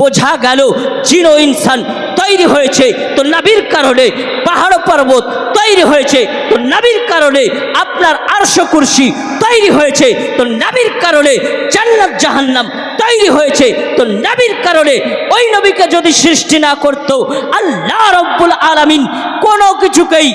বোঝা গেল চির ইনসান তৈরি হয়েছে তো নাবির কারণে, পাহাড় পর্বত তৈরি হয়েছে তো নাবির কারণে, আপনার আরশ কুরসি তৈরি হয়েছে তো নাবির কারণে, জান্নাত জাহান্নাম তৈরি হয়েছে তো নাবির কারণে, ওই নবীকে যদি সৃষ্টি না করতো, আল্লাহ রব্বুল আলামিন কোনো কিছুকেই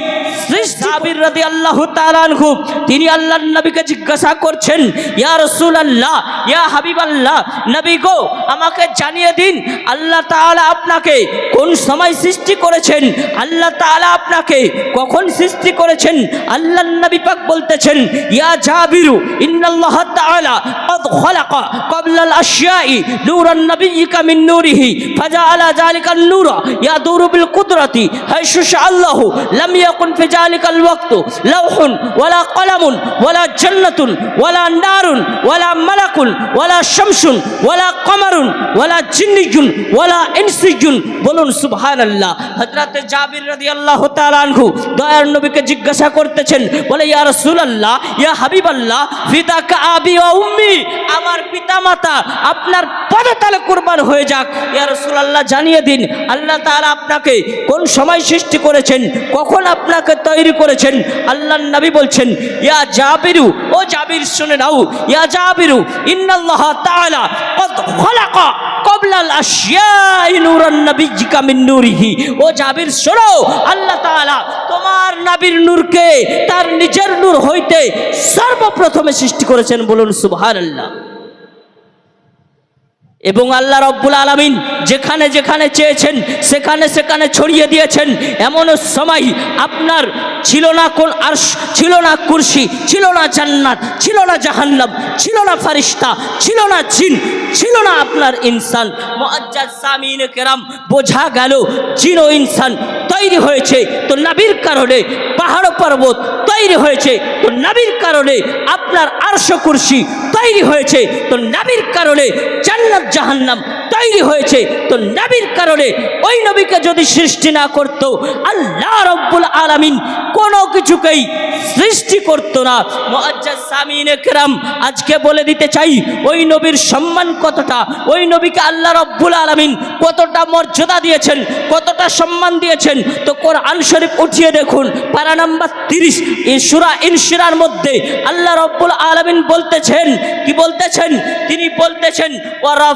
সাবির রাদি আল্লাহ তালানহু তিনি আল্লাহর নবীকে জিজ্ঞাসা করছেন ইয়া রসুল আল্লাহ ইয়া হাবিব আল্লাহ নবী গো আমাকে জানিয়ে দিন আল্লাহ তাআলা আপনাকে কোন সময় সৃষ্টি করেছেন আল্লাহ তাআলা আপনাকে কখন সৃষ্টি করেছেন আল্লাহ নবী পাক বলতেছেন ইয়া জাবিরু ইন্নাল্লাহ তাআলা قد خلق قبل الأشياء نور النبيك من نوره فجعل ذلك النور يدور بالقدرة حيث شاء الله لم يكن في ذلك الوقت لوح ولا قلم ولا جنة ولا نار ولا ملك ولا شمس ولا قمر ولا جني ولا إنسي বলুন সুবহানাল্লাহ হযরত জাবির রাদিয়াল্লাহু তাআলা আনহু দয়ার নবীকে জিজ্ঞাসা করতেছেন বলে ইয়া রাসূলুল্লাহ ইয়া হাবিবাল্লাহ ফিদাকা আবি ওয়া উম্মি আমার পিতামাতা আপনার পদতলে কুরবান হয়ে যাক ইয়া রাসূলুল্লাহ জানিয়ে দিন আল্লাহ তাআলা আপনাকে কোন সময় সৃষ্টি করেছেন কখন আপনাকে তৈরি করেছেন? আল্লাহর নবী বলছেন, ইয়া জাবিরু, ও জাবির শুনে নাও, ইয়া জাবিরু, ইন্নাল্লাহ তাআলা কদ খলাকা কবলাল আশিয়াই নূরান নবিয়্যিকা মিন নূরিহি। ও জাবির শোনো, আল্লাহ তাআলা তোমার নবীর নূরকে তার নিজের নূর হইতে সর্বপ্রথমে সৃষ্টি করেছেন বলুন সুবহানাল্লাহ। এবং আল্লাহ রব্বুল আলমিন যেখানে যেখানে চেয়েছেন, সেখানে সেখানে ছড়িয়ে দিয়েছেন। এমন সময় আপনার ছিল না কোন আর ছিল না কুরসি, ছিল না জান্নাত, ছিল না জাহান্নাম, ছিল না ফারিস্তা, ছিল না জিন, ছিল না আপনার ইনসান। সামিন কেরাম, বোঝা গেল জিন ও ইনসান তৈরি হয়েছে। তো নাবির কারণে পাহাড় পর্বত তৈরি হয়েছে। তো নাবির কারণে আপনার আর্শ কুরসি তৈরি হয়েছে। তো নাবির কারণে জান্নাত জাহান্নাম তৈরি হয়েছে। তো নবীর কারণে ওই নবীকে যদি সৃষ্টি না করতো, আল্লাহ রব্বুল আলামিন কোনো কিছুকেই সৃষ্টি করতো না। কেরাম আজকে বলে দিতে চাই, ওই নবীর সম্মান কতটা, ওই নবীকে আল্লাহ রব্বুল আলামিন কতটা মর্যাদা দিয়েছেন, কতটা সম্মান দিয়েছেন, তো কোর কোরআন শরীফ উঠিয়ে দেখুন, পারা নাম্বার তিরিশ, এই সুরা ইনশিরার মধ্যে আল্লাহ রব্বুল আলামিন বলতেছেন, কি বলতেছেন? তিনি বলতেছেন যিকরা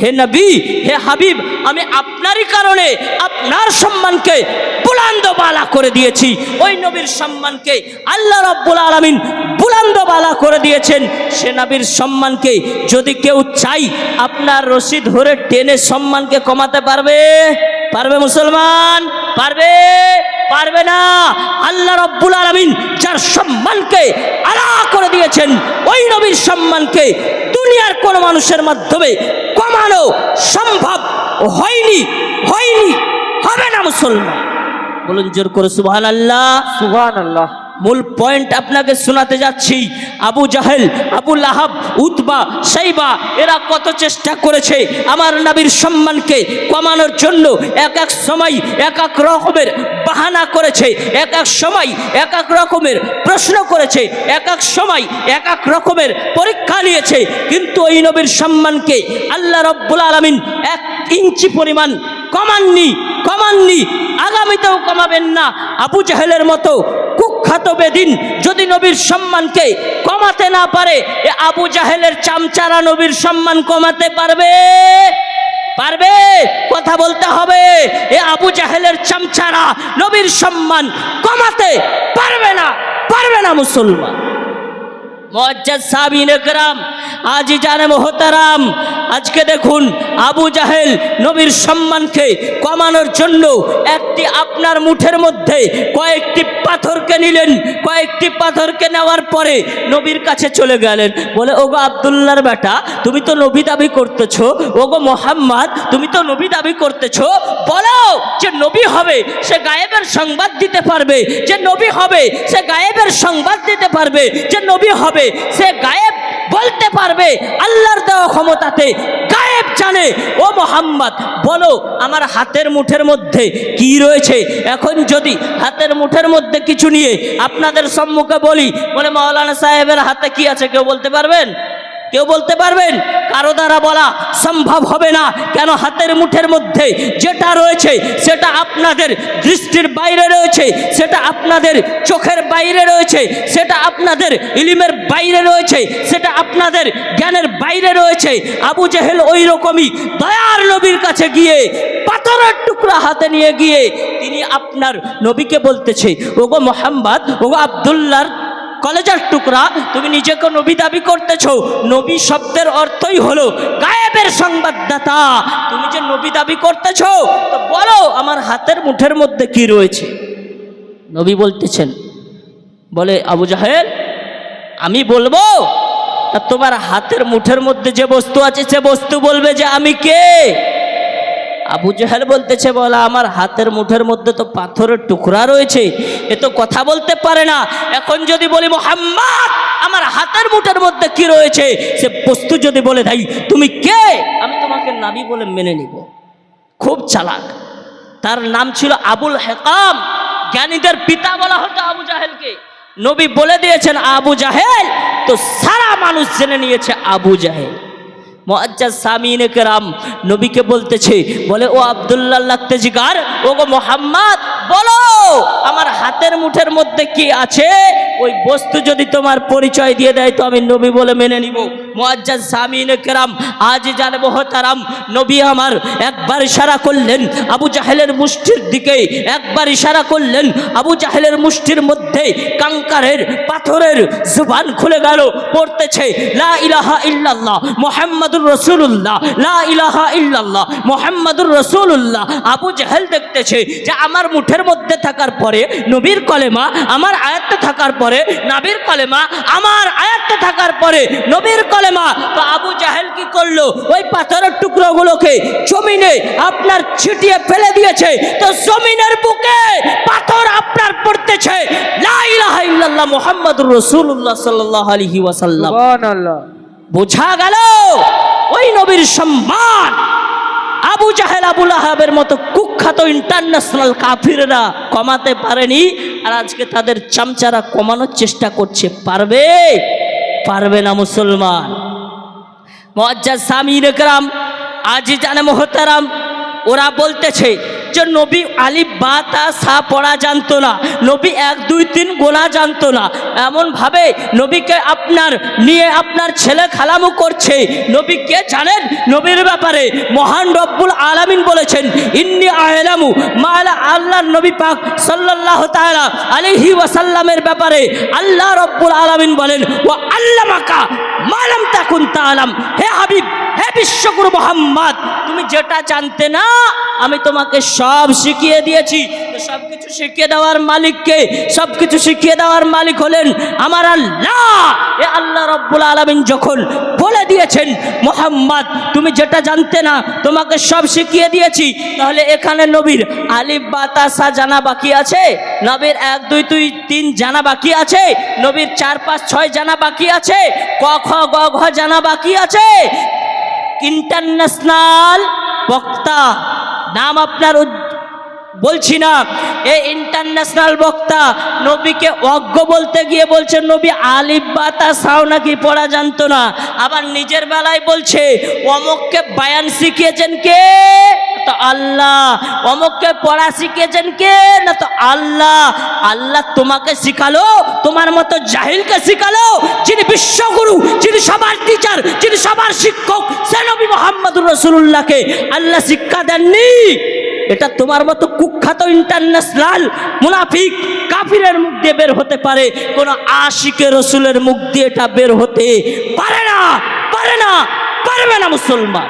হে নবী, হে হাবিব, আমি আপনারই কারণে আপনার সম্মানকে বুলান্দ বালা করে দিয়েছি। ওই নবীর সম্মানকে আল্লাহ রব্বুল আলমিন বুলান্দ বালা করে দিয়েছেন। সে নবীর সম্মানকে যদি কেউ চাই, আপনার রশি ধরে টেনে সম্মানকে কমাতে পারবে? পারবে মুসলমান? পারবে? পারবে না। আল্লাহ রব্বুল আলমিন যার সম্মানকে আলা করে দিয়েছেন, ওই নবীর সম্মানকে দুনিয়ার কোন মানুষের মাধ্যমে কমানো সম্ভব হয়নি হয়নি, হবে না মুসলমান। বলুন জোর করে সুবহান আল্লাহ সুবহানাল্লাহ। মূল পয়েন্ট আপনাকে শোনাতে যাচ্ছি। আবু জাহেল, আবু লাহাব, উতবা, সাইবা, এরা কত চেষ্টা করেছে আমার নবীর সম্মানকে কমানোর জন্য। এক এক সময়, এক এক রকমের বাহানা করেছে, এক এক সময়, এক এক রকমের প্রশ্ন করেছে, এক এক সময়, এক এক রকমের পরীক্ষা নিয়েছে। কিন্তু ওই নবীর সম্মানকে আল্লাহ রব্বুল আলমিন এক ইঞ্চি পরিমাণ কমাননি কমাননি, আগামীতেও কমাবেন না। আবু জাহেলের মতো কুখ্যাত বেদিন যদি নবীর সম্মানকে কমাতে না পারে, এ আবু জাহেলের চামচারা নবীর সম্মান কমাতে পারবে? পারবে? কথা বলতে হবে, এ আবু জাহেলের চামচারা নবীর সম্মান কমাতে পারবে না পারবে না মুসলমান। মজ্জাদ সাবিন একরাম আজি জানে মোহতারাম আজকে দেখুন আবু জাহেল নবীর সম্মানকে কমানোর জন্য একটি আপনার মুঠের মধ্যে কয়েকটি পাথরকে নিলেন, কয়েকটি পাথরকে নেওয়ার পরে নবীর কাছে চলে গেলেন। বলে, ওগো আবদুল্লার বেটা, তুমি তো নবী দাবি করতেছো, ওগো মোহাম্মদ, তুমি তো নবী দাবি করতেছো, বলো যে নবী হবে, সে গায়েবের সংবাদ দিতে পারবে, যে নবী হবে, সে গায়েবের সংবাদ দিতে পারবে, যে নবী হবে, সে গায়েব বলতে পারবে আল্লাহর দেওয়া ক্ষমতাতে গায়েব জানে। ও মোহাম্মদ, বলো আমার হাতের মুঠের মধ্যে কি রয়েছে? এখন যদি হাতের মুঠের মধ্যে কিছু নিয়ে আপনাদের সম্মুখে বলি, বলে মাওলানা সাহেবের হাতে কি আছে, কেউ বলতে পারবেন? কেউ বলতে পারবেন? কারও দ্বারা বলা সম্ভব হবে না। কেন হাতের মুঠের মধ্যে যেটা রয়েছে, সেটা আপনাদের দৃষ্টির বাইরে রয়েছে, সেটা আপনাদের চোখের বাইরে রয়েছে, সেটা আপনাদের ইলিমের বাইরে রয়েছে, সেটা আপনাদের জ্ঞানের বাইরে রয়েছে। আবু জেহেল ওই রকমই দয়ার নবীর কাছে গিয়ে পাথরের টুকরা হাতে নিয়ে গিয়ে তিনি আপনার নবীকে বলতেছে, ওগো মোহাম্মদ, ওগো আবদুল্লার কলেজের টুকরা তুমি নিজেকে নবী দাবি করতেছ। নবী শব্দের অর্থই হলো গায়েবের সংবাদদাতা। তুমি যে নবী দাবি করতেছ, তো বলো আমার হাতের মুঠের মধ্যে কি রয়েছে? নবী বলতেছেন, বলে, আবু জাহেল, আমি বলব, তা তোমার হাতের মুঠের মধ্যে যে বস্তু আছে, সে বস্তু বলবে যে আমি কে? আবু জাহেল বলতেছে, বলা, আমার হাতের মুঠের মধ্যে তো পাথরের টুকরা রয়েছে, এ তো কথা বলতে পারে না। এখন যদি বলি, মোহাম্মদ, আমার হাতের মুঠের মধ্যে কি রয়েছে? সে বস্তু যদি বলে দেয় তুমি কে? আমি তোমাকে নাবি বলে মেনে নিব। খুব চালাক। তার নাম ছিল আবুল হেকাম। জ্ঞানীদের পিতা বলা হতো আবু জাহেলকে। নবী বলে দিয়েছেন, আবু জাহেল, তো সারা মানুষ জেনে নিয়েছে আবু জাহেল। মোয়াজ্জাজ সামিন কেরাম নবীকে বলতেছে, বলে, ও আবদুল্লাহ লাগতে জিগার ও গো মোহাম্মদ, বলো, আমার হাতের মুঠের মধ্যে কি আছে? ওই বস্তু যদি তোমার পরিচয় দিয়ে দেয়, তো আমি নবী বলে মেনে নিব। মোয়াজ্জাজ সামিন কেরাম, আজ জানব হতারাম নবী আমার একবার ইশারা করলেন, আবু জাহেলের মুষ্টির দিকে একবার ইশারা করলেন, আবু জাহেলের মুষ্টির মধ্যে কাঙ্কারের পাথরের জুবান খুলে গেল, পড়তেছে, লা ইলাহা ইল্লাল্লাহ, মোহাম্মদুর রসুল্লাহ লা ইলাহা ইল্লাল্লাহ, মোহাম্মদুর রসুল্লাহ আবু জাহেল দেখতেছে যে আমার মুঠের মধ্যে থাকার পরে নবীর কলেমা, আমার আয়াত্তে থাকার পরে নাবির কলেমা, আমার আয়াত্তে থাকার পরে নবীর কলেমা তো আবু জাহেল কি করল? ওই পাথরের টুকরোগুলোকে জমিনে আপনার ছিটিয়ে ফেলে দিয়েছে। তো জমিনের বুকে পাথর আপনার পড়তেছে। লা ইলাহা ইল্লাল্লাহ মুহাম্মাদুর রাসূলুল্লাহ ওয়াসাল্লাম। বোঝা গেল? ওই নবীর সম্মান। আবু জাহেল আবুল আহাবের মতো কুখ্যাত ইন্টারন্যাশনাল কাফিররা কমাতে পারেনি আর আজকে তাদের চামচারা কমানোর চেষ্টা করছে পারবে? পারবে না মুসলমান। মজ্জা সামিন একরাম আজি জানে মোহতারাম ওরা বলতেছে যে নবী আলিফ বা তা সা পড়া জানতো না। নবী এক, দুই, তিন গোনা জানতো না। এমনভাবে নবীকে আপনার, নিয়ে আপনার ছেলে খালামু করছে। নবী কে জানেন? নবীর ব্যাপারে মহান রব্বুল আলামিন বলেছেন, ইন্নি আহলামু মালা আল্লাহর নবী পাক সাল্লাল্লাহু তাআলা আলাইহি ওয়াসাল্লামের ব্যাপারে আল্লাহ রব্বুল আলামিন বলেন ও আল্লামাকা মালাম তাকুন তাআলাম। হে হাবিব বিশ্বগুরু মোহাম্মদ, তুমি যেটা জানতে না, আমি তোমাকে সব শিখিয়ে দিয়েছি। সব কিছু শিখিয়ে দেওয়ার মালিককে সব কিছু শিখিয়ে দেওয়ার মালিক হলেন আমার আল্লাহ। এ আল্লাহ রব্বুল আলমিন যখন বলে দিয়েছেন, মোহাম্মদ, তুমি যেটা জানতে না, তোমাকে সব শিখিয়ে দিয়েছি। তাহলে এখানে নবীর আলিফ বাতাসা জানা বাকি আছে? নবীর এক, দুই দুই, তিন জানা বাকি আছে? নবীর চার, পাঁচ, ছয় জানা বাকি আছে? ক, খ, গ, ঘ জানা বাকি আছে? ইন্টারন্যাশনাল বক্তা। নাম আপনার বলছি না। এ ইন্টারন্যাশনাল বক্তা, নবীকে অজ্ঞ বলতে গিয়ে বলছেন নবী আলিফ বাতা সাও নাকি পড়া জানতো না? আবার নিজের বেলায় বলছে, অমককে বায়ান শিখিয়েছেন কে? তো আল্লাহ। অমককে পড়া শিখিয়েছেন কে? না তো আল্লাহ। আল্লাহ তোমাকে শিখালো, তোমার মতো জাহিলকে শিখালো, যিনি বিশ্বগুরু, যিনি সবার টিচার যিনি সবার শিক্ষক, সে নবী মোহাম্মদুর রসুল্লাহকে আল্লাহ শিক্ষা দেননি। এটা তোমার মতো কুখ্যাত ইন্টারন্যাশনাল মুনাফিক কাফিরের মুখ দিয়ে বের হতে পারে। কোন আশিকে রসুলের মুখ দিয়ে এটা বের হতে পারে না পারে না, পারবে না মুসলমান।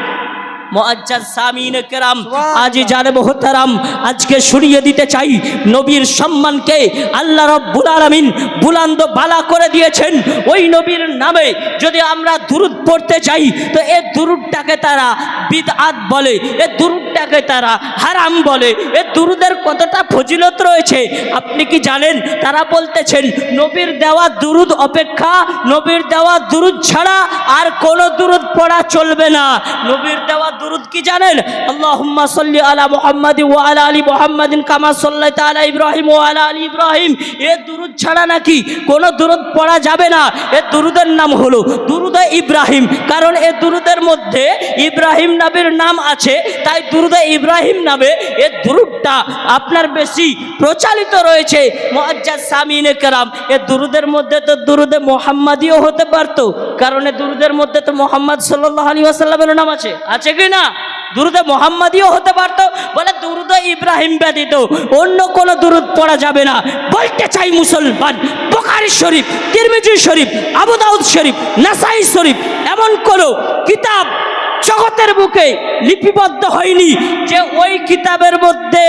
মুআজ্জাজ সামিন কেরাম আজি জানে মোহতারাম আজকে শুনিয়ে দিতে চাই নবীর সম্মানকে আল্লাহ রব্বুল আলামিন বুলান্দ বালা করে দিয়েছেন। ওই নবীর নামে যদি আমরা দুরুদ পড়তে চাই তো এ দুরুদটাকে তারা বিদআত বলে এ দুরুদ দুরুদটাকে তারা হারাম বলে এ দুরুদের কতটা ফজিলত রয়েছে আপনি কি জানেন? তারা বলতেছেন নবীর দেওয়া দুরুদ অপেক্ষা নবীর দেওয়া দুরুদ ছাড়া আর কোনো দুরুদ পড়া চলবে না। নবীর দেওয়া দুরুদ কি জানেন? আল্লাহুম্মা সাল্লি আলা মুহাম্মাদি ওয়া আলা আলি মুহাম্মাদিন কামা সাল্লাইতা আলা ইব্রাহিম ওয়া আলা আলি ইব্রাহিম। এ দুরুদ ছাড়া নাকি কোনো দুরুদ পড়া যাবে না? এ দুরুদের নাম হলো দুরুদে ইব্রাহিম। কারণ এ দুরুদের মধ্যে ইব্রাহিম নবীর নাম আছে, তাই দুরুদে ইব্রাহিম নামে এ দুরুদটা আপনার বেশি প্রচালিত রয়েছে। মুআজ্জাজ সামিনে কেরাম, এ দুরুদের মধ্যে তো দুরুদে মোহাম্মদীয় হতে পারতো। কারণ এ দুরুদের মধ্যে তো মোহাম্মদ সাল্লাল্লাহু আলাইহি ওয়াসাল্লামের নাম আছে। আছে কি না। দুরুদে মোহাম্মদীয় হতে পারতো, বলে দুরুদে ইব্রাহিম ব্যতীত অন্য কোনো দুরুদ পড়া যাবে না। বলতে চাই মুসলমান, বোখারি শরীফ, তিরমিজি শরীফ, আবু দাউদ শরীফ, নাসাই শরীফ, এমন কোনো কিতাব জগতের বুকে লিপিবদ্ধ হয়নি যে ওই কিতাবের মধ্যে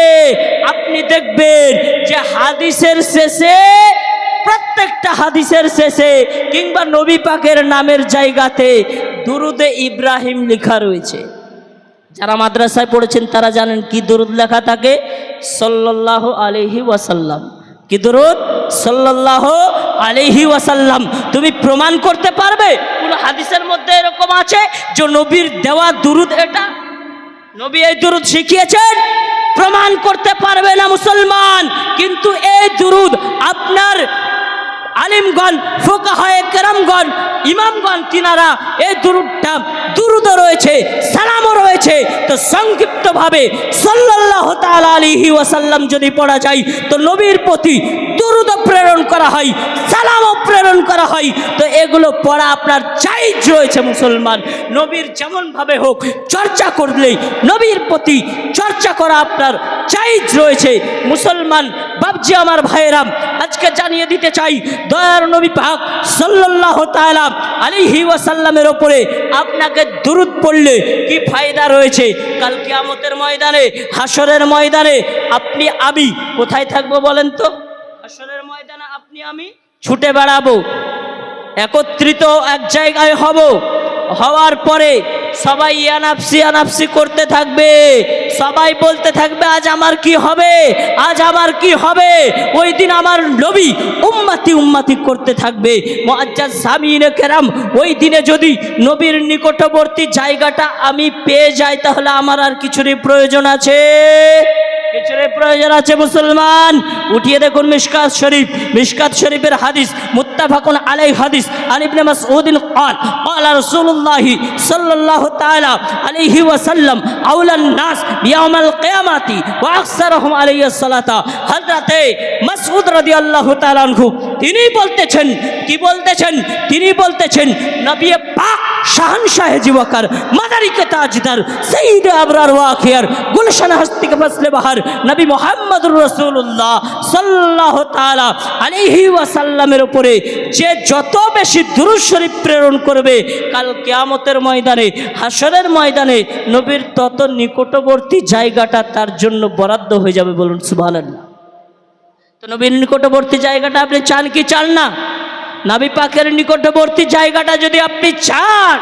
আপনি দেখবেন যে হাদিসের শেষে, প্রত্যেকটা হাদিসের শেষে কিংবা নবী পাকের নামের জায়গাতে দুরুদে ইব্রাহিম লেখা রয়েছে। যারা মাদ্রাসায় পড়েছেন তারা জানেন কি দুরুদ লেখা থাকে? সল্লাহ আলহি ওয়াসাল্লাম। কি দুরুদ? সল্লাহ আলহি ওয়াসাল্লাম। তুমি প্রমাণ করতে পারবে? কোন হাদিসের মধ্যে এরকম আছে যে নবীর দেওয়া দুরুদ এটা? নবী এই দুরুদ শিখিয়েছেন? প্রমাণ করতে পারবে না মুসলমান। কিন্তু এই দুরুদ আপনার আলিমগণ, ফোকাহায়ে কেরামগণ, ইমামগণ, তিনারা এই দুরুদটা দুরুদ রয়েছে, সালামও রয়েছে। তো সংক্ষিপ্তভাবে সাল্লাল্লাহ তাআলা আলিহি ওয়াসাল্লাম যদি পড়া যায়, তো নবীর প্রতি দুরুদ প্রেরণ করা হয়, সালামও প্রেরণ করা হয়। তো এগুলো পড়া আপনার চাইজ রয়েছে মুসলমান। নবীর যেমনভাবে হোক চর্চা করলেই নবীর প্রতি চর্চা করা আপনার চাইজ রয়েছে। মুসলমান বাবজি আমার ভাইয়েরাম আজকে জানিয়ে দিতে চাই, দয়ার নবী পাক সাল্লাল্লাহ তাআলা আলাইহি ওয়াসাল্লামের ওপরে আপনাকে দুরুদ পড়লে কি ফায়দা রয়েছে? কাল কিয়ামতের ময়দানে হাসরের ময়দানে আপনি আমি কোথায় থাকব বলেন তো? হাসরের ময়দানে আপনি আমি ছুটে বেড়াবো, একত্রিত এক জায়গায় হব, হওয়ার পরে সবাই ইয়ানাপসি আনাপসি করতে থাকবে। সবাই বলতে থাকবে, আজ আমার কি হবে? আজ আমার কি হবে? ওই দিন আমার নবী উম্মাতি উম্মাতি করতে থাকবে। মুআজ্জাজ সামিন কেরাম, ওই দিনে যদি নবীর নিকটবর্তী জায়গাটা আমি পেয়ে যাই, তাহলে আমার আর কিছুরই প্রয়োজন আছে। কিছুরই প্রয়োজন আছে মুসলমান উঠিয়ে দেখুন মিশকাত শরীফ মিশকাত শরীফের হাদিস মুত্তাফাকুন আলাই হাদিস আন ইবনে মাসউদিন قال قال رسول الله صلى الله تعالى عليه وسلم اولى الناس بيوم القيامه واكثرهم عليه الصلاه হযরতে মাসউদ রাদিয়াল্লাহু তাআলা আনহু তিনি বলতেছেন কি বলতেছেন তিনি বলতেছেন নবী পাক শাহনশাহ জিওয়াকার মাদারিকে তাজদার, সঈদ আবরার ওয়াখিয়ার গুলশান হস্তিকে ফসলে বাহার, নবী মোহাম্মদুর রসুল্লাহ সাল্লাহ তালা আলিহি ওয়াসাল্লামের উপরে যে যত বেশি দুরুদ শরীফ প্রেরণ করবে, কাল কেয়ামতের ময়দানে হাসরের ময়দানে, নবীর তত নিকটবর্তী জায়গাটা তার জন্য বরাদ্দ হয়ে যাবে বলুন সুবহানাল্লাহ। তো নবীর নিকটবর্তী জায়গাটা আপনি চান কি চান না? নাবি পাকের নিকটবর্তী জায়গাটা যদি আপনি চান,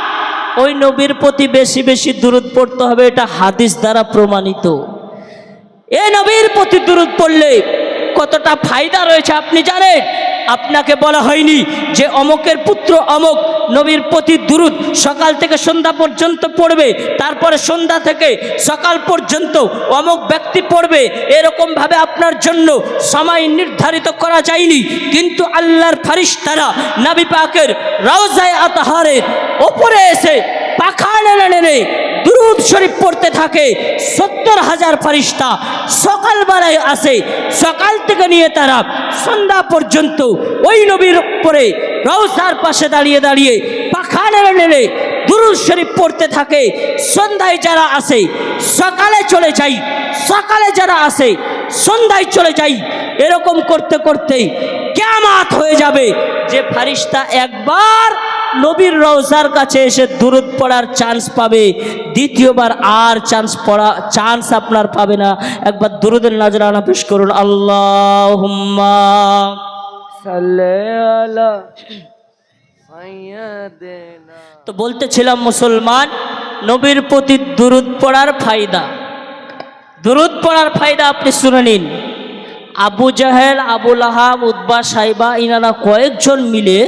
ওই নবীর প্রতি বেশি বেশি দূরত পড়তে হবে, এটা হাদিস দ্বারা প্রমাণিত। এ নবীর প্রতি দূরত পড়লে কতটা ফায়দা রয়েছে আপনি জানেন? আপনাকে বলা হয়নি যে অমকের পুত্র অমক নবীর প্রতি দুরুদ সকাল থেকে সন্ধ্যা পর্যন্ত পড়বে, তারপরে সন্ধ্যা থেকে সকাল পর্যন্ত অমক ব্যক্তি পড়বে, এরকমভাবে আপনার জন্য সময় নির্ধারিত করা যায়নি। কিন্তু আল্লাহর ফারিস্তারা নাবি পাকের রওজায় আতাহারের ওপরে এসে পাখা নেড়ে নেড়ে দুরুদ শরীফ পড়তে থাকে সত্তর হাজার ফারিস্তা। সকালবেলায় আসে, সকাল থেকে নিয়ে তারা সন্ধ্যা পর্যন্ত ওই নবীর উপরে রওসার পাশে দাঁড়িয়ে দাঁড়িয়ে পাখা নেড়ে নেড়ে দুরুদ শরীফ পড়তে থাকে। সন্ধ্যায় যারা আসে, সকালে চলে যাই, সকালে যারা আসে, সন্ধ্যায় চলে যাই, এরকম করতে করতে কেমাত হয়ে যাবে যে ফারিস্তা একবার নবীর রওজার কাছে এসে দূরত পড়ার চান্স পাবে। দ্বিতীয়বার আর চান্স পড়া চান্স আপনার পাবে না। একবার দুরুদের নাজরানা পেশ করুন। আল্লাহ তো বলতেছিলাম মুসলমান, নবীর প্রতি দুরুদ পড়ার ফায়দা। দূরত পড়ার ফায়দা আপনি শুনে নিন। আবু জাহেল আবুল আহাব উদ্বা সাইবা ইনারা কয়েকজন মিলে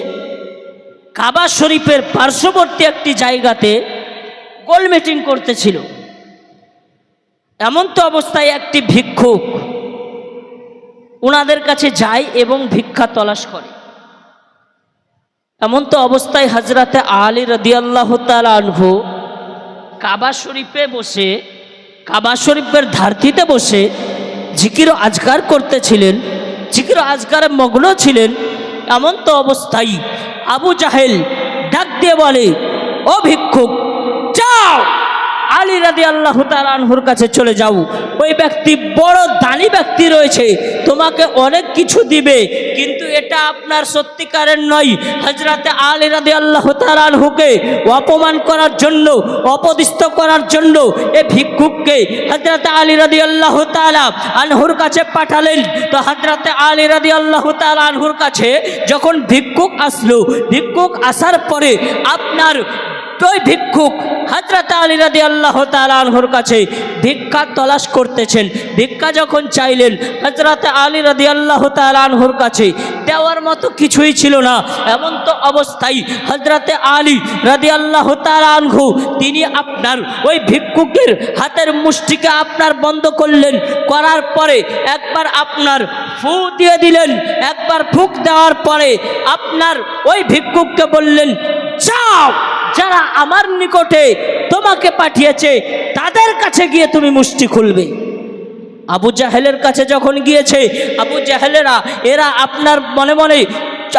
কাবা শরীফের পার্শ্ববর্তী একটি জায়গাতে গোল মিটিং করতেছিল। এমন তো অবস্থায় একটি ভিক্ষুক ওনাদের কাছে যায় এবং ভিক্ষা তলাশ করে। এমন তো অবস্থায় হাজরাতে আলী রদিয়াল্লাহ আনহু কাবা শরীফে বসে, কাবা শরীফের ধারতিতে বসে জিকির আজগার করতেছিলেন, জিকির আজগারে মগ্ন ছিলেন, এমন তো অবস্থায় আবু জাহেল ডাক দিয়ে বলে ও ভিক্ষুক আলী রাদি আল্লাহ আনহুর কাছে চলে যাও। ওই ব্যক্তি বড় দানি ব্যক্তি রয়েছে, তোমাকে অনেক কিছু দিবে, কিন্তু এটা আপনার সত্যিকারের নয়। হজরতে আলী রাদি আল্লাহ আনহুকে অপমান করার জন্য, অপদিস্থ করার জন্য এ ভিক্ষুককে হজরতে আলী রাদি আল্লাহ আনহুর কাছে পাঠালেন। তো হজরতে আলী রাদি আল্লাহ আনহুর কাছে যখন ভিক্ষুক আসলো, ভিক্ষুক আসার পরে আপনার ওই ভিক্ষুক হাজরত আলী রাদি আল্লাহ তালানহুর কাছে ভিক্ষা তলাশ করতেছেন। ভিক্ষা যখন চাইলেন হজরত আলী রাদি আল্লাহ তালানহুর কাছে দেওয়ার মতো কিছুই ছিল না। এমন তো অবস্থায় হজরতে আলী রাদি আল্লাহ তালানহু তিনি আপনার ওই ভিক্ষুকের হাতের মুষ্টিকে আপনার বন্ধ করলেন। করার পরে একবার আপনার ফু দিয়ে দিলেন, একবার ফুক দেওয়ার পরে আপনার ওই ভিক্ষুককে বললেন, যাও। যারা আমার নিকটে তোমাকে পাঠিয়েছে, তাদের কাছে গিয়ে তুমি মুষ্টি খুলবে। আবু জাহেলের কাছে যখন গিয়েছে, আবু জাহেলেরা, এরা আপনার মনে মনে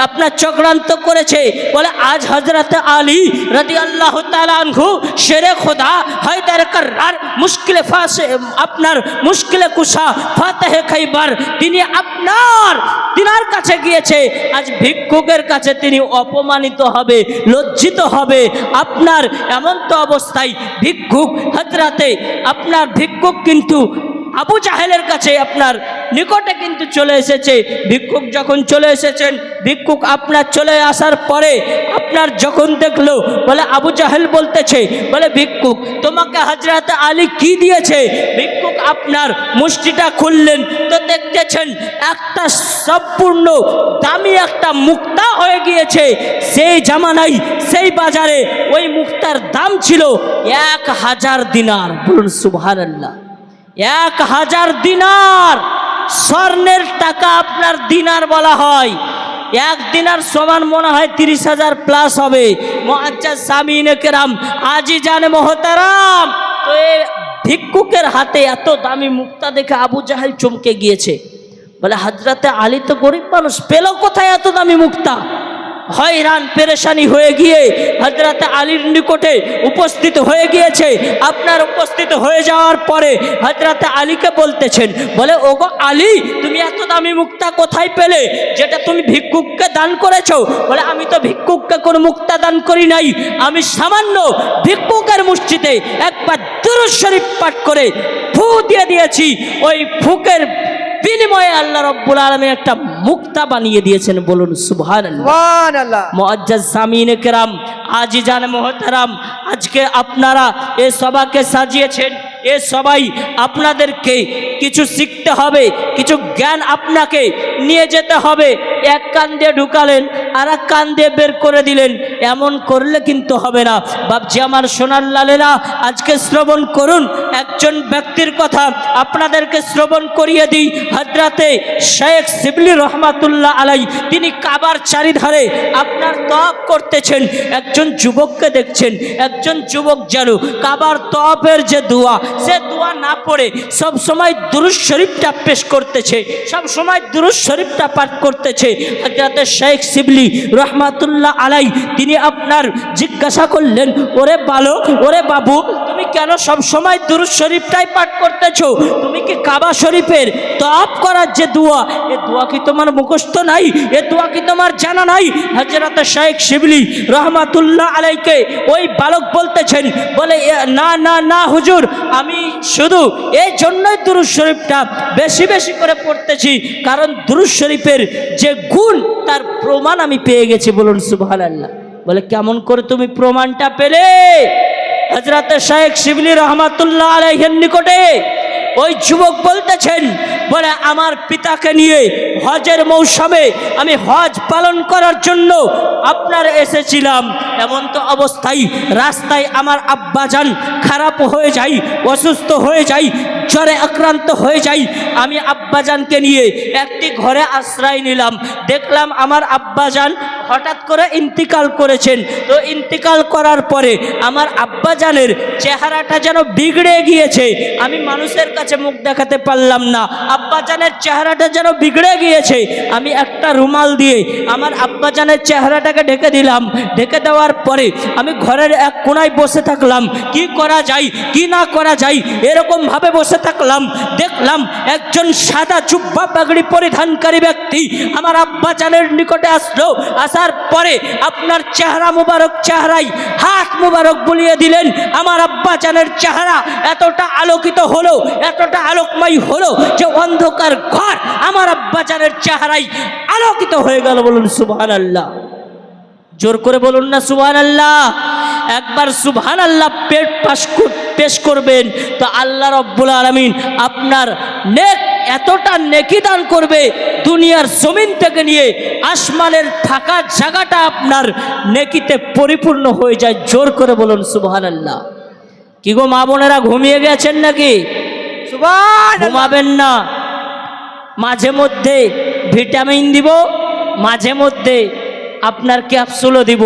আপনার চক্রান্ত করেছে। বলে, আজ হজরত আলী রাদি আল্লাহ তালানহু শেরে খোদা, হায়দার কার্রার মুশকিলে ফাঁসে, আপনার মুশকিলে কুশা ফাতেহে খাইবার তিনি আপনার তিনার কাছে গিয়েছে। আজ ভিক্ষুকের কাছে তিনি অপমানিত হবে, লজ্জিত হবে। আপনার এমন তো অবস্থায় ভিক্ষুক হজরাতে আপনার ভিক্ষুক কিন্তু আবু জাহেলের কাছে আপনার নিকটে কিন্তু চলে এসেছে। ভিক্ষুক যখন চলে এসেছেন, ভিক্ষুক আপনার চলে আসার পরে আপনার যখন দেখল, বলে, আবু জাহেল বলতেছে। বলে, ভিক্ষুক, তোমাকে হাজরাত আলী কি দিয়েছে? ভিক্ষুক আপনার মুষ্টিটা খুললেন, তো দেখতেছেন একটা সম্পূর্ণ দামি একটা মুক্তা হয়ে গিয়েছে। সেই জামানাই সেই বাজারে ওই মুক্তার দাম ছিল এক হাজার দিনার। বলুন সুভার আল্লাহ এক হাজার দিনার স্বর্ণের টাকা আপনার দিনার বলা হয়। এক দিনার সমান মনে হয় তিরিশ হাজার প্লাস হবে। মহাজ্জা আজি জানে মহতারাম। তো এ ভিক্ষুকের হাতে এত দামি মুক্তা দেখে আবু জাহেল চমকে গিয়েছে। বলে, হাজরাতে আলী তো গরিব মানুষ, পেল কোথায় এত দামি মুক্তা? হয়রান, পেরেশানি হয়ে গিয়ে হজরত আলীর নিকটে উপস্থিত হয়ে গিয়েছে। আপনার উপস্থিত হয়ে যাওয়ার পরে হজরত আলীকে বলতেছেন, বলে, ওগো আলী, তুমি এত দামি মুক্তা কোথায় পেলে? যেটা তুমি ভিক্ষুককে দান করেছ? বলে, আমি তো ভিক্ষুককে কোনো মুক্তা দান করি নাই। আমি সামান্য ভিক্ষুকের মুষ্টিতে একবার দুরুদ শরীফ পাঠ করে ফু দিয়ে দিয়েছি। ওই ফুকের বিনিময়ে আল্লাহ রব্বুল আলমী একটা মুক্তা বানিয়ে দিয়েছেন বলুন সুবহান মোয়াজ্জাজ সামিন কেরাম আজি জান মোহতারাম আজকে আপনারা এ সবাকে সাজিয়েছেন এ সবাই আপনাদেরকে কিছু শিখতে হবে কিছু জ্ঞান আপনাকে নিয়ে যেতে হবে। এক কান দিয়ে ঢুকালেন আর এক কান দিয়ে বের করে দিলেন। এমন করলে কিন্তু হবে না। বাবজি আমার সোনার লালেরা, আজকে শ্রবণ করুন। একজন ব্যক্তির কথা আপনাদেরকে শ্রবণ করিয়ে দিই। হজরাতে শেখ শিবলি রহমাতুল্লাহ আলাই, তিনি কাবার চারিধারে আপনার তপ করতেছেন। একজন যুবককে দেখছেন, একজন যুবক যেন কাবার তপের যে দোয়া, সে দোয়া না পড়ে সব সময় শরীফটা পেশ করতেছে সব সময় শরীফটা পাঠ করতেছে। হজরতে শেখ শিবলি রহমাতুল্লাহ আলাই তিনি আপনার জিজ্ঞাসা করলেন ওরে বালক ওরে বাবু তুমি কেন সব সময় দুরুজ শরীফটাই পাঠ করতেছো? তুমি কি কাবা শরীফের তপ করার যে দোয়া? এ দোয়া কি তোমার মুখস্থ নাই? এ দোয়া কি তোমার জানা নাই? হজরত শেখ শিবলি রহমাতুল্লাহ আলাইকে ওই বালক বলতেছেন বলে "এ, না না না হুজুর আমি শুধু এই জন্যই দুরুজ শরীফটা বেশি বেশি করে পড়তেছি কারণ দুরুজ শরীফের যে গুণ তার প্রমাণ আমি পেয়ে গেছি, বলুন সুবহানাল্লাহ। বলে, কেমন করে তুমি প্রমাণটা পেলে? হজরত শেখ শিবলি রহমাতুল্লাহ আলহের নিকটে ওই যুবক বলতেছেন বলে, আমার পিতাকে নিয়ে হজের মৌসুমে আমি হজ পালন করার জন্য আপনার এসেছিলাম। এমন তো অবস্থায় রাস্তায় আমার আব্বাজান খারাপ হয়ে যায়, অসুস্থ হয়ে যাই জ্বরে আক্রান্ত হয়ে যাই আমি আব্বাজানকে নিয়ে একটি ঘরে আশ্রয় নিলাম। দেখলাম আমার আব্বাজান হঠাৎ করে ইন্তিকাল করেছেন। তো ইন্তিকাল করার পরে আমার আব্বাজানের চেহারাটা যেন বিগড়ে গিয়েছে। আমি মানুষের কাছে মুখ দেখাতে পারলাম না। আব্বাজানের চেহারাটা যেন বিগড়ে গিয়েছে। আমি একটা রুমাল দিয়ে আমার আব্বাজানের চেহারাটাকে ঢেকে দিলাম। ঢেকে দেওয়ার পরে আমি ঘরের এক কোনায় বসে থাকলাম। কি করা যায়, কি না করা যায়, এরকমভাবে বসে থাকলাম। দেখলাম একজন সাদা চুব্বা পাগড়ি পরিধানকারী ব্যক্তি আমার আব্বাজানের নিকটে আসলো। আসার পরে আপনার চেহারা মুবারক চেহারাই হাত মুবারক বলিয়ে দিলেন। আমার আব্বাজানের চেহারা এতটা আলোকিত হলো, এতটা আলোকময় হলো যে অন্ধকার ঘর আমার আব্বাজানের চেহারাই আলোকিত হয়ে গেল বলুন সুবহান আল্লাহ জোর করে বলুন না সুবহান আল্লাহ একবার সুবহান আল্লাহ পেট পাশ কর- পেশ করবেন তো আল্লাহ রব্বুল আলমিন আপনার নেক এতটা নেকি দান করবে দুনিয়ার জমিন থেকে নিয়ে আসমানের থাকা জায়গাটা আপনার নেকিতে পরিপূর্ণ হয়ে যায়। জোর করে বলুন সুবহান আল্লাহ কি গো মা বোনেরা ঘুমিয়ে গেছেন নাকি? ঘুমাবেন না। মাঝে মধ্যে ভিটামিন দিব মাঝে মধ্যে আপনার ক্যাপসুলও দিব।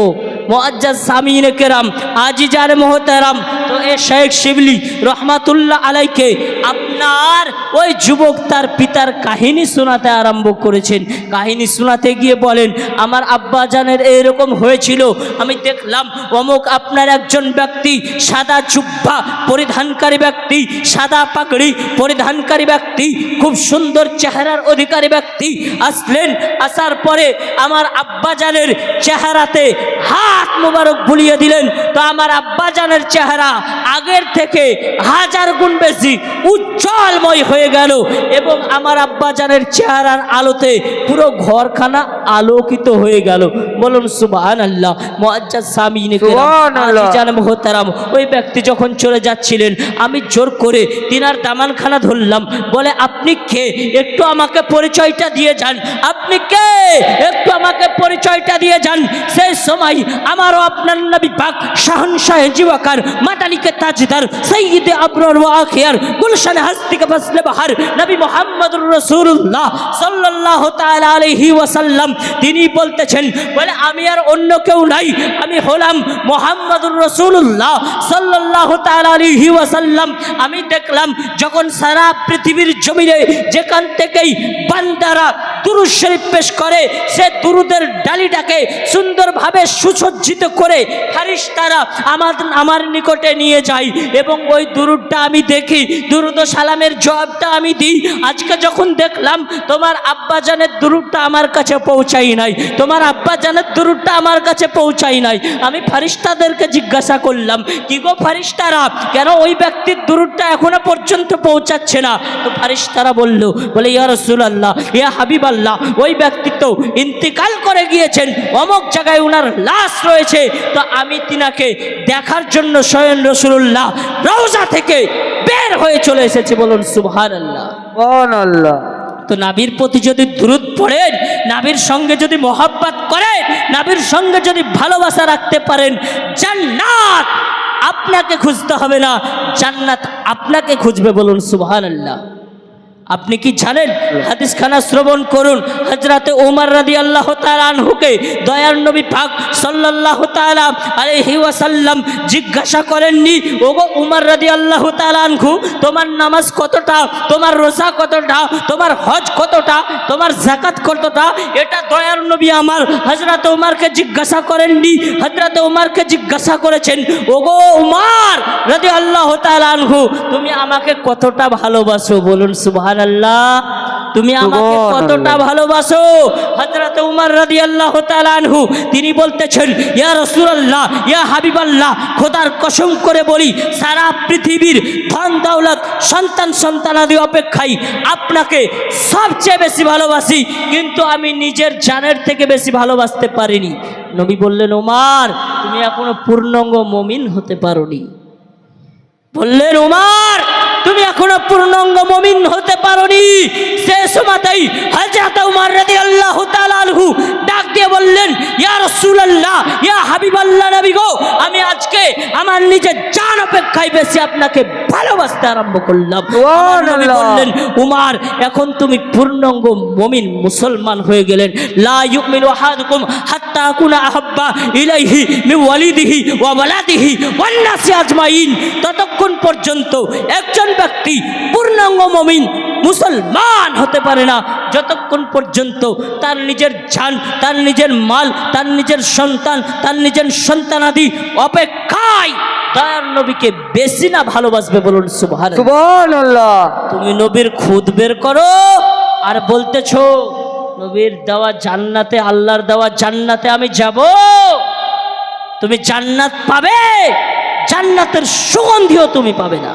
মোয়াজ্জাজ সামিনে কেরাম, আজিজার মোহতারাম, তো এ শেখ শিবলি রহমাতুল্লাহ আলাইকে আপনার ওই যুবক তার পিতার কাহিনী শোনাতে আরম্ভ করেছেন। কাহিনী শোনাতে গিয়ে বলেন, আমার আব্বাজানের এরকম হয়েছিল, আমি দেখলাম অমুক আপনার একজন ব্যক্তি সাদা চুব্বা পরিধানকারী ব্যক্তি, সাদা পাগড়ি, পরিধানকারী ব্যক্তি, খুব সুন্দর চেহারার অধিকারী ব্যক্তি আসলেন। আসার পরে আমার আব্বাজানের চেহারাতে হাত মোবারক বুলিয়ে দিলেন। তো আমার আব্বাজানের চেহারা আগের থেকে হাজার গুণ বেশি উজ্জ্বলময় হয়ে গেল এবং আমার আব্বাজানের চেহারার আলোতে পুরো ঘরখানা আলোকিত হয়ে গেল। বলুন সুবহান আল্লাহ সুবহানাল্লাহ। জান মোহতারাম ওই ব্যক্তি যখন চলে যাচ্ছিলেন আমি জোর করে তিনার দামানখানা ধরলাম। বলে আপনি কে? একটু আমাকে পরিচয়টা দিয়ে যান। আপনি কে? একটু আমাকে পরিচয়টা দিয়ে যান। সেই সময় আমারও আপনার নবী পাক শাহনশাহ জিওয়াকার মাটালিকে তাজদার সৈয়দে আবরার ওয়া আখিয়ার গুলশান হাস্তিকে বসলে বাহার নবী মোহাম্মদুর রাসূলুল্লাহ সাল্লাল্লাহু তাআলা আলাইহি ওয়াসাল্লাম। তিনি বলতেছেন, বলে, আমি আর অন্য কেউ নাই, আমি হলাম মোহাম্মদুর রসুল্লাহ সাল্লাহ তালি ওয়াসাল্লাম। আমি দেখলাম যখন সারা পৃথিবীর জমিনে যেখান থেকেই বান্দারা দুরুদ শরীফ পেশ করে, সে দুরুদের ডালিটাকে সুন্দরভাবে সুসজ্জিত করে হারিস তারা আমার আমার নিকটে নিয়ে যায় এবং ওই দুরুদটা আমি দেখি। দুরুদ সালামের জবাবটা আমি দিই। আজকে যখন দেখলাম, তোমার আব্বাজানের দুরুদটা আমার কাছে পৌঁছাই নাই। তোমার আব্বাজানের দুরুদটা আমার কাছে পৌঁছাই নাই। আমি ফারিস্তাদেরকে জিজ্ঞাসা করলাম, কি গো ফারিস্তারা? কেন ওই ব্যক্তির দুরুদটা এখনও পর্যন্ত পৌঁছাচ্ছে না? তো ফারিস্তারা বলল, বলে, ইয়া রসুল আল্লাহ ইয়া হাবিব আল্লাহ ওই ব্যক্তি তো ইন্তিকাল করে গিয়েছেন। অমুক জায়গায় উনার লাশ রয়েছে তো আমি তিনাকে দেখার জন্য স্বয়ং রসুল্লাহ রওজা থেকে বের হয়ে চলে এসেছে বলুন সুবহান আল্লাহ তো নাবির প্রতি যদি দূরত পড়েন নাবির সঙ্গে যদি মোহাব্বত করেন নাবির সঙ্গে যদি ভালোবাসা রাখতে পারেন জান্নাত আপনাকে খুঁজতে হবে না জান্নাত আপনাকে খুঁজবে বলুন সুবহান আল্লাহ আপনি কি জানেন? হাদিস খানা শ্রবণ করুন। হজরতে ওমর রাদি আল্লাহ তালানহুকে দয়ার নবী পাক সাল্লাহ তালা আলহি ওয়াসাল্লাম জিজ্ঞাসা করেননি, ওগো উমর রাদি আল্লাহ তালানহু তোমার নামাজ কতটা? তোমার রোজা কতটা? তোমার হজ কতটা? তোমার জাকাত কতটা? এটা দয়ার নবী আমার হজরত উমারকে জিজ্ঞাসা করেননি। হজরত উমারকে জিজ্ঞাসা করেছেন, ওগো উমার রাদি আল্লাহ তালানহু তুমি আমাকে কতটা ভালোবাসো? বলুন সুবহান আল্লাহ তুমি আমাকে কতটা ভালোবাসো? হজরত উমর রাদি আল্লাহ তালানহু তিনি বলতেছেন ইয়া রসুলাল্লাহ ইয়া হাবিবাল্লাহ খোদার কসম করে বলি সারা পৃথিবীর ধন দৌলত সন্তান সন্তানাদি অপেক্ষায় আপনাকে সবচেয়ে বেশি ভালোবাসি। কিন্তু আমি নিজের জানের থেকে বেশি ভালোবাসতে পারিনি। নবী বললেন ওমার তুমি এখনও পূর্ণাঙ্গ মমিন হতে পারোনি। বললেন উমার তুমি এখনও পূর্ণাঙ্গ মমিন হতে পারোনি। সে সময়তেই হযরত উমর রাদিয়াল্লাহু তাআলা আনহু ডাক দিয়ে বললেন, ইয়া রাসূলুল্লাহ, ইয়া হাবিবাল্লাহ নবী গো, আমি আজকে আমার নিজের জান অপেক্ষায় বেশি আপনাকে ভালোবাসতে আরম্ভ করলাম। বললেন উমার এখন তুমি পূর্ণাঙ্গ মমিন মুসলমান হয়ে গেলেন। লা ইউমিনু আহাদুকুম হাত্তা কুনা আহাব্বা ইলাইহি মিন ওয়ালিদিহি ওয়া ওয়ালাদিহি ওয়ান নাসি আজমাইন। ততক্ষণ পর্যন্ত একজন ব্যক্তি পূর্ণাঙ্গ মমিন মুসলমান হতে পারে না। যতক্ষণ পর্যন্ত তার নিজের জান তার নিজের মাল তার নিজের সন্তান তার নিজের সন্তানাদি অপেক্ষায় দয়ার নবীকে বেশি না ভালোবাসবে বলুন সুবহান তুমি নবীর খুদ বের করো আর বলতেছো নবীর দেওয়া জান্নাতে আল্লাহর দেওয়া জান্নাতে আমি যাব। তুমি জান্নাত পাবে জান্নাতের সুগন্ধিও তুমি পাবে না।